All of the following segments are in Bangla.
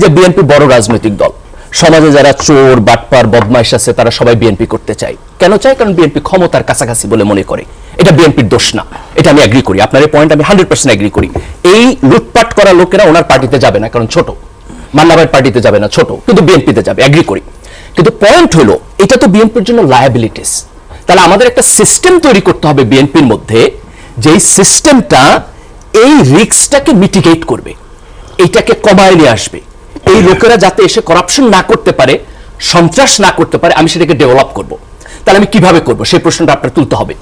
যে বিএনপি বড় রাজনৈতিক দল। সমাজে যারা চোর, বাটপার, বদমাইশ আছে, তারা সবাই বিএনপি করতে চায়। কেন চায়? কারণ বিএনপি ক্ষমতার কাছাকাছি বলে মনে করে। এটা বিএনপির দোষ না। এটা আমি এগ্রি করি। আপনার এই পয়েন্ট আমি হান্ড্রেড পার্সেন্ট এগ্রি করি। এই লুটপাট করা লোকেরা ওনার পার্টিতে যাবে না, কারণ ছোট। মান্নাবাইয়ের পার্টিতে যাবে না, ছোট। কিন্তু বিএনপিতে যাবে এগ্রি করি। কিন্তু পয়েন্ট হলো, এটা তো বিএনপির জন্য লায়াবিলিটিস তাহলে আমাদের একটা সিস্টেম তৈরি করতে হবে বিএনপির মধ্যে, যেই সিস্টেমটা এই রিস্কটাকে মিটিগেট করবে। এইটাকে কমায় নিয়ে আসবে। এই লোকেরা যাতে এসে করাপশন না করতে পারে সন্ত্রাস না করতে পারে আমি সেটাকে ডেভেলপ করব। তাহলে আমি কীভাবে করব? সেই প্রশ্নটা আপনার তুলতে হবে।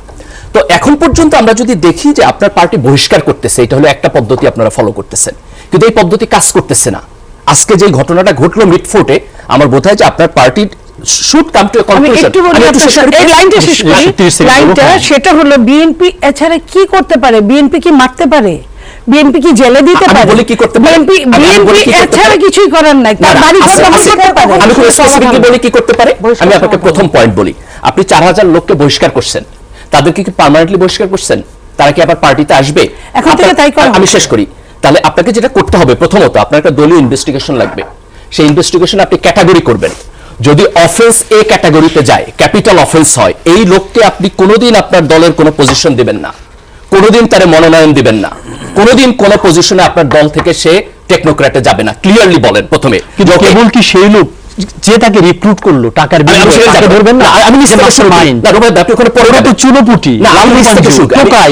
তো এখন পর্যন্ত আমরা যদি দেখি যে আপনার পার্টি বহিষ্কার করতেছে এটা হলো একটা পদ্ধতি আপনারা ফলো করতেছেন। কিন্তু এই পদ্ধতি কাজ করতেছে না। আজকে যে ঘটনাটা ঘটলো মিডফোর্টে আমার বোধ হয় যে আপনার পার্টির শুড কাম টু। সেটা হলো বিএনপি এছাড়া কি করতে পারে? বিএনপি কি মারতে পারে? বিএনপি কি জেলে দিতে পারে? বলি কি করতে পারে? বিএনপি বিএনপি এছাড়া কিছুই করার নাই। তার বাড়ি ঘর করতে পারে। আমি খুব স্পেসিফিকলি বলি কি করতে পারে? আমি আপনাকে প্রথম পয়েন্ট বলি। আপনি চার হাজার লোককে বহিষ্কার করছেন। তাদেরকে কি পার্মানেন্টলি বহিষ্কার করছেন? তারা কি আবার পার্টিতে আসবে? এখন থেকে তাই করা আমি শেষ করি। তাহলে আপনাকে যেটা করতে হবে প্রথমত আপনার একটা দলীয় ইনভেস্টিগেশন লাগবে। সেই ইনভেস্টিগেশন আপনি ক্যাটাগরি করবেন। যদি অফেন্স এ ক্যাটাগরিতে যায় ক্যাপিটাল অফেন্স হয় এই লোককে আপনি কোনোদিন আপনার দলের কোনো পজিশন দিবেন না। কোনোদিন তারে মনোনয়ন দিবেন না। কোনোদিন কোনো পজিশনে আপনার দল থেকে সে টেকনোক্র্যাটে যাবে না। ক্লিয়ারলি বলেন প্রথমে। কেবল কি সেই লোক যে তাকে রিক্রুট করল টাকার। ধরবেন না? আমি নিচ থেকে। চুনোপুটি।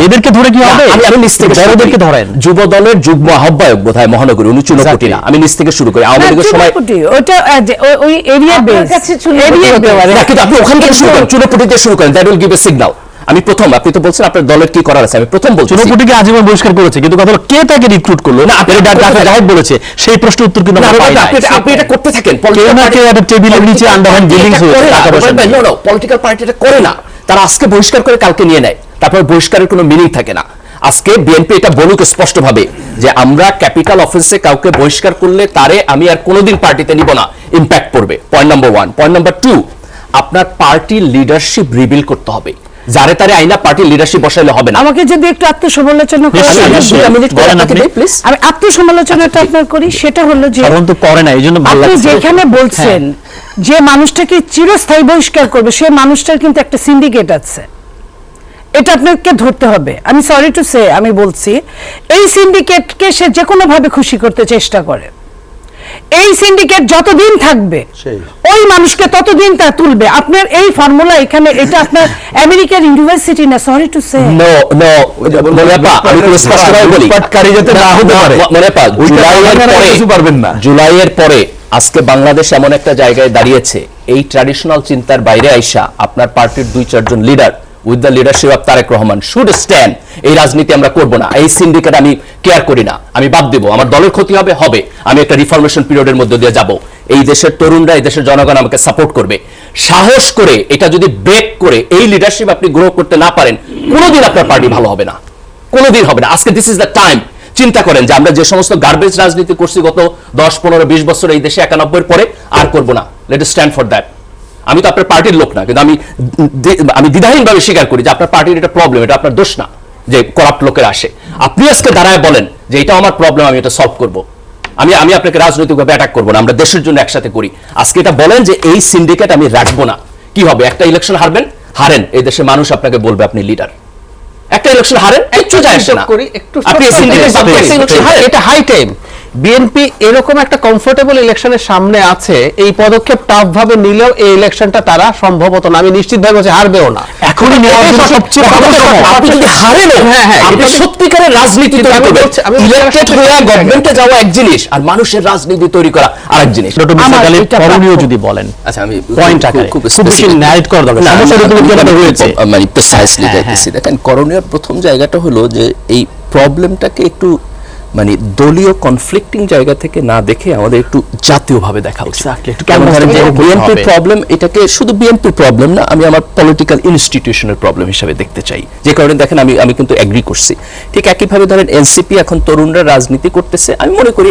এদেরকে ধরে কি হবে? আমি আমি নিচ থেকে বড়দেরকে ধরেন। যুব দলের যুগ্ম আহ্বায়ক বোধহয় মহানগরী উনি চুনপটি না। আমি নিচ থেকে শুরু করি। আওয়ামী লীগের সময় ওটা ওই- ওই এরিয়া বেস কিন্তু আপনি ওখান থেকে শুরু করেন। চুনপটি দিয়ে শুরু করেন। That will give a signal আমি প্রথম আপনি তো বলছেন আপনার দলের কি করার আছে আমি প্রথম বলছি। চুনোপুটিকে আজীবন বহিষ্কার করেছে কিন্তু কথা হলো কে তাকে রিক্রুট করল? না, আপনি এটা ডাক্তার জাহেদ বলেছে সেই প্রশ্নের উত্তর কিন্তু না, আপনি এটা- আপনি এটা করতে থাকেন। কেউ না কেউ একটা টেবিলের নিচে আন্ডারহ্যান্ড ডিলিংস হয়েছে টাকা পয়সা দিয়ে। পলিটিক্যাল পার্টি এটা করে না। তারা আজকে বহিষ্কার করে কালকে নিয়ে নেয়। তারপর বহিষ্কারের কোনো মিনিং থাকে না। আজকে বিএনপি এটা বলুক স্পষ্টভাবে যে আমরা ক্যাপিটাল অফিসে কাউকে বহিষ্কার করলে তারে আমি আর কোনোদিন পার্টিতে নিব না। ইম্প্যাক্ট পড়বে। Point number one point number two আপনার পার্টির লিডারশিপ রিবিল করতে হবে। যারে তারে আইনা পার্টির লিডারশিপ বসাইলে হবে না। আমাকে যদি একটু আত্মসমালোচনা করা নিশ্চয়ই, আমি আত্মসমালোচনাটা আপনার করি সেটা হলো যে সাধারণত করে না এই জন্য ভালো আপনি যেখানে বলছেন যে মানুষটাকে চিরস্থায়ী বহিষ্কার করবে সে মানুষটার কিন্তু একটা সিন্ডিকেট আছে। এটা আপনাকে ধরতে হবে। আমি সরি টু সে আমি বলছি এই সিন্ডিকেটকে সে যে কোনো ভাবে খুশি করতে চেষ্টা করে। এই সিন্ডিকেট যতদিন থাকবে ওই মানুষকে ততদিন তা তুলবে। আপনার এই ফর্মুলা এখানে এটা আপনার আমেরিকার ইউনিভার্সিটি না sorry to say no no মনিয়াপা আমি খুব স্পষ্টভাবে বলি। লুটপাটকারী যাতে না হতে পারে। মনিয়াপা ওইটা জুলাইয়ের আপনারা পরে কিছু পারবেন না। জুলাইয়ের পরে আজকে বাংলাদেশ এমন একটা জায়গায় দাঁড়িয়েছে এই ট্র্যাডিশনাল চিন্তার বাইরে আইসা আপনার পার্টির দুই চারজন leader with the leadership of Tarique Rahman should stand এই রাজনীতি আমরা করব না। এই সিন্ডিকেট আমি কেয়ার করি না। আমি বাদ দেব। আমার দলের ক্ষতি হবে হবে। আমি একটা রিফরমেশন পিরিয়ডের মধ্যে দিয়ে যাব। এই দেশের তরুণরা, এই দেশের জনগণ আমাকে সাপোর্ট করবে। সাহস করে, এটা যদি ব্রেক করে, এই লিডারশিপ আপনি গ্রো করতে না পারেন, কোনোদিন আপনার পার্টি ভালো হবে না। কোনোদিন হবে না। আজকে দিস ইজ দ্য টাইম চিন্তা করেন যে আমরা যে সমস্ত গার্বেজ রাজনীতি করছি গত দশ, পনেরো, বিশ বছর এই দেশে একানব্বই পরে আর করব না। লেট স্ট্যান্ড ফর দ্যাট আমি তো আপনার পার্টির লোক না, কিন্তু আমি আমি দ্বিধাহীনভাবে স্বীকার করি যে আপনার পার্টির এটা প্রবলেম এটা আপনার দোষ না। যে করাপ্ট লোকের আসে। আপনি আজকে দাঁড়ায় বলেন যে এটা আমার প্রবলেম আমি এটা সলভ করব। আমি আমি আপনাকে রাজনৈতিকভাবে অ্যাটাক করব না আমরা দেশের জন্য একসাথে করি। আজকে এটা বলেন যে এই সিন্ডিকেট আমি রাখব না। কি হবে একটা ইলেকশন হারবেন? হারেন। এই দেশের মানুষ আপনাকে বলবে আপনি লিডার একটা ইলেকশন হারেন একটু যায় না। করি, একটু আপনি হারেন। এটা হাই টাইম বিএনপি এরকম একটা কমফোর্টেবল ইলেকশনের সামনে আছে এই পদক্ষেপ টাফ ভাবে নিলেও এই ইলেকশনটা তারা সম্ভবত না। আমি নিশ্চিত ভাবে বলছি হারবেও না। এখনই সবচেয়ে ভালো সময়। আপনি যদি হারেন হ্যাঁ, হ্যাঁ, আপনি এটা- সত্যিকারের রাজনীতি তৈরি আমি করবেন। বলছি- আমি ইলেক্টেড হয়ে। গভর্নমেন্টে যাওয়া এক জিনিস আর মানুষের রাজনীতি তৈরি করা আরেক জিনিস। ডক্টর মিসা আমার গালিব করণীয় যদি বলেন আচ্ছা আমি পয়েন্ট আকারে। খুব বেশি narrate করা দরকার আমি- কীভাবে আমি- হয়েছে মানে প্রিসাইসলি হ্যাঁ, দেখেন করণীয় প্রথম জায়গাটা হলো যে এই প্রবলেমটাকে একটু মানে দলীয় কনফ্লিক্টিং জায়গা থেকে না দেখে আমাদের একটু জাতীয়ভাবে দেখা উচিত। বিএনপির প্রবলেম এটাকে শুধু বিএনপির প্রবলেম না আমি আমার পলিটিক্যাল ইনস্টিটিউশনের প্রবলেম হিসাবে দেখতে চাই। যে কারণে দেখেন আমি আমি কিন্তু এগ্রি করছি। ঠিক একইভাবে ধরেন এনসিপি এখন তরুণরা রাজনীতি করতেছে আমি মনে করি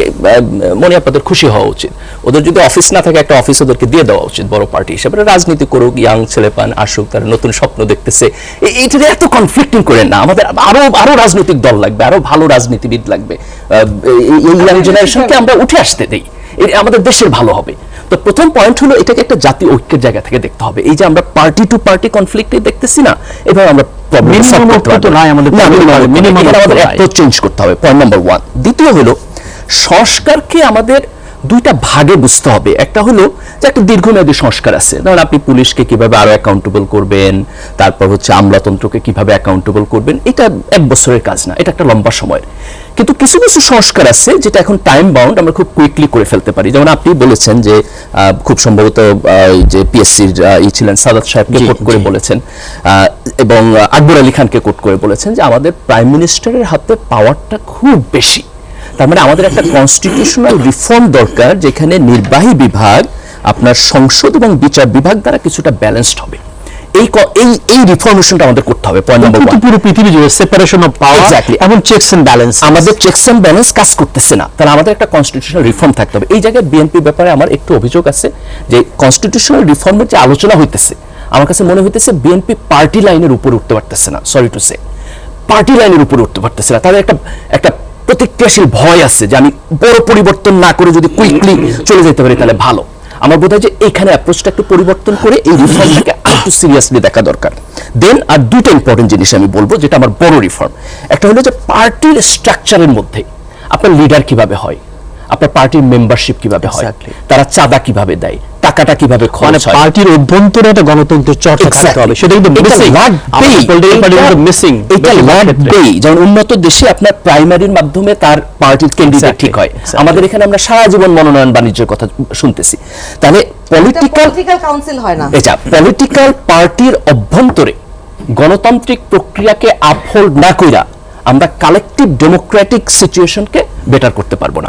মনে আপনাদের খুশি হওয়া উচিত। ওদের যদি অফিস না থাকে একটা অফিস ওদেরকে দিয়ে দেওয়া উচিত বড় পার্টি হিসেবে। রাজনীতি করুক ইয়াং ছেলে পান আসুক তারা নতুন স্বপ্ন দেখতেছে। এইটা এত কনফ্লিক্টিং করেন না আমাদের আরও আরও রাজনৈতিক দল লাগবে আরও ভালো রাজনীতিবিদ লাগবে। এই- ইয়াং জেনারেশনকে আমরা উঠে আসতে দেই। আমাদের দেশের ভালো হবে। তো প্রথম পয়েন্ট হলো এটাকে একটা জাতীয় ঐক্যের জায়গা থেকে দেখতে হবে। এই যে আমরা পার্টি টু পার্টি কনফ্লিক্টে দেখতেছি না এভাবে আমরা প্রবলেম সলভ করতে না। আমাদের আমাদের অ্যাপ্রোচ চেঞ্জ করতে হবে। পয়েন্ট নাম্বার ওয়ান দ্বিতীয় হলো সংস্কারকে আমাদের দুইটা ভাগে বুঝতে হবে। একটা হলো যে একটা দীর্ঘমেয়াদী সংস্কার আছে। ধরেন আপনি পুলিশকে কীভাবে আরও অ্যাকাউন্টেবল করবেন তারপর হচ্ছে আমলাতন্ত্রকে কীভাবে অ্যাকাউন্টেবল করবেন এটা এক বছরের কাজ না এটা একটা লম্বা সময়ের কিন্তু কিছু কিছু সংস্কার আছে যেটা এখন টাইম বাউন্ড আমরা খুব কুইকলি করে ফেলতে পারি। যেমন আপনি বলেছেন যে খুব সম্ভবত যে পিএসসির ই ছিলেন সাদাত সাহেবকে কোট করে বলেছেন। আহ, এবং আকবর আলী খানকে কোট করে বলেছেন যে আমাদের প্রাইম মিনিস্টারের হাতে পাওয়ারটা খুব বেশি। তার মানে আমাদের একটা কনস্টিটিউশনাল রিফর্ম দরকার যেখানে নির্বাহী বিভাগ আপনার সংসদ এবং বিচার বিভাগ দ্বারা কিছুটা ব্যালেন্সড হবে। এই এই এই রিফর্মেশনটা আমাদের করতে হবে পয়েন্ট নাম্বার পুরো পৃথিবী জুড়ে সেপারেশন অফ পাওয়ার. এবং চেকস এন্ড ব্যালেন্স আমাদের চেকস অ্যান্ড ব্যালেন্স কাজ করতেছে না। তাহলে আমাদের একটা কনস্টিটিউশনাল রিফর্ম থাকতে হবে। এই জায়গায় বিএনপি ব্যাপারে আমার একটু অভিযোগ আছে যে কনস্টিটিউশনাল রিফর্মের যে আলোচনা হইতেছে আমার কাছে মনে হইতেছে বিএনপি পার্টি লাইনের উপরে উঠতে পারতেছে না। সরি টু সে পার্টি লাইনের উপরে উঠতে পারতেছে না। তাদের একটা একটা প্রতিক্রিয়াশীল ভয় আছে যে আমি বড় পরিবর্তন না করে যদি কুইকলি চলে যেতে পারি তাহলে ভালো। আমার বোধ হয় যে এখানে অ্যাপ্রোচটা একটু পরিবর্তন করে এই রিফর্মটাকে আরেকটু সিরিয়াসলি দেখা দরকার। দেন আর দুইটা ইম্পর্টেন্ট জিনিস আমি বলব যেটা আমার বড় রিফর্ম একটা হলো যে পার্টির স্ট্রাকচারের মধ্যে আপনার লিডার কীভাবে হয়? আপনার পার্টির মেম্বারশিপ কীভাবে হয়? তারা চাঁদা কীভাবে দেয়? টাকাটা কীভাবে মানে খরচ হয়? পার্টির অভ্যন্তরে একটা গণতন্ত্রের চর্চা থাকতে হবে। সেটা কিন্তু মিসিং পলিটিক্যাল পার্টি কিন্তু মিসিং এটা লাগবেই যেমন উন্নত দেশে আপনার প্রাইমারির মাধ্যমে তার পার্টির ক্যান্ডিডেট ঠিক হয়। আমাদের এখানে আমরা সারা জীবন মনোনয়ন বাণিজ্যের কথা শুনতেছি। তাহলে পলিটিক্যাল পলিটিক্যাল কাউন্সিল হয় না। এটা পলিটিক্যাল পার্টির অভ্যন্তরে গণতান্ত্রিক প্রক্রিয়াকে আপহোল্ড না কইরা আমরা কালেকটিভ ডেমোক্রেটিক সিচুয়েশনকে বেটার করতে পারব না।